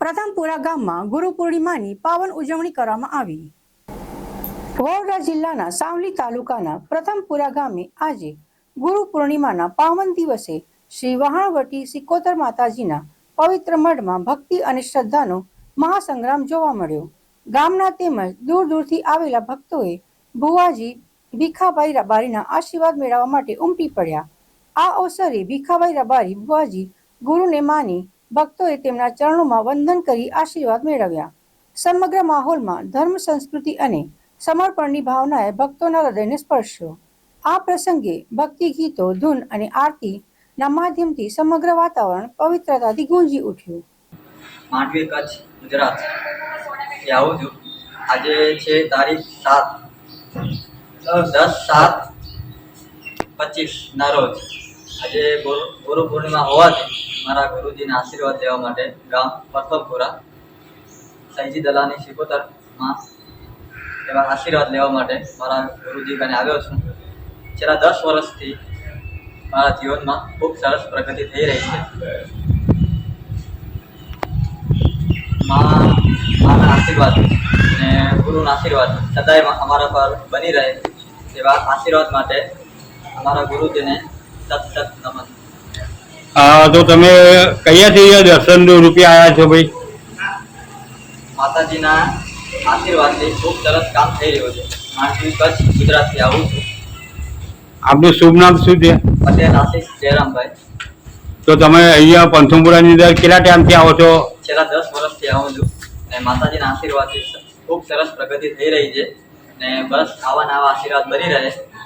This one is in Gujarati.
પ્રથમપુરા ગામમાં ગુરુ પૂર્ણિમાની પાવન ઉજવણી કરવામાં આવી. વડોદરા જિલ્લાના સાવલી તાલુકાના પ્રથમપુરા ગામે આજે ગુરુ પૂર્ણિમાના પાવન દિવસે શ્રી વહાણવટી સિકોતર માતાજીના પવિત્ર મઢમાં ભક્તિ અને શ્રદ્ધાનો મહાસંગ્રામ જોવા મળ્યો. ગામના તેમજ દૂર દૂરથી આવેલા ભક્તોએ ભુવાજી ભીખાભાઈ રબારીના આશીર્વાદ મેળવવા માટે ઉમટી પડ્યા. આ અવસરે ભીખાભાઈ રબારી ભુવાજી ગુરુને માની ભક્તોએ તેમના ચરણોમાં વંદન કરી આશીર્વાદ મેળવ્યા. સમગ્ર માહોલમાં ધર્મ, સંસ્કૃતિ અને સમર્પણની ભાવનાએ ભક્તોના હૃદયને સ્પર્શ્યો. આ પ્રસંગે ભક્તિ, ગીતો, ધૂન અને આરતીના માધ્યમથી સમગ્ર વાતાવરણ પવિત્રતાથી ગુંજી ઉઠ્યું. માંડવી કચ્છ ગુજરાત. આવું છું આજે છે તારીખ સાત. દસ સાત પચીસ ના રોજ. આજે ગુરુ પૂર્ણિમા હોવાથી મારા ગુરુજીના આશીર્વાદ લેવા માટે ગામ પ્રથમપુરા સૈજી દલાની શિકોતરમાં એવા આશીર્વાદ લેવા માટે મારા ગુરુજી કને આવ્યો છું. છેલ્લા દસ વર્ષથી મારા જીવનમાં ખૂબ સરસ પ્રગતિ થઈ રહી છે. માના આશીર્વાદ અને ગુરુના આશીર્વાદ સદાય અમારા પર બની રહે એવા આશીર્વાદ માટે અમારા ગુરુજીને હા તો તમે કયાથી દર્શન રૂપિયા આવ્યા છો ભાઈ? માતાજીના આશીર્વાદથી ખૂબ સરસ કામ થઈ રહ્યું છે. માંડવી કચ્છ ગુજરાતથી આવું છું. આપનું શુભ નામ શું છે? પટેલ આશીષ જયરામભાઈ. તો તમે અહીંયા પંથમપુરાની અંદર કેટલા ટાઈમથી આવો છો? છેલ્લા દસ વર્ષથી આવું છું અને માતાજીના આશીર્વાદથી ખૂબ સરસ પ્રગતિ થઈ રહી છે અને બસ આવા નવા આશીર્વાદ બની રહે.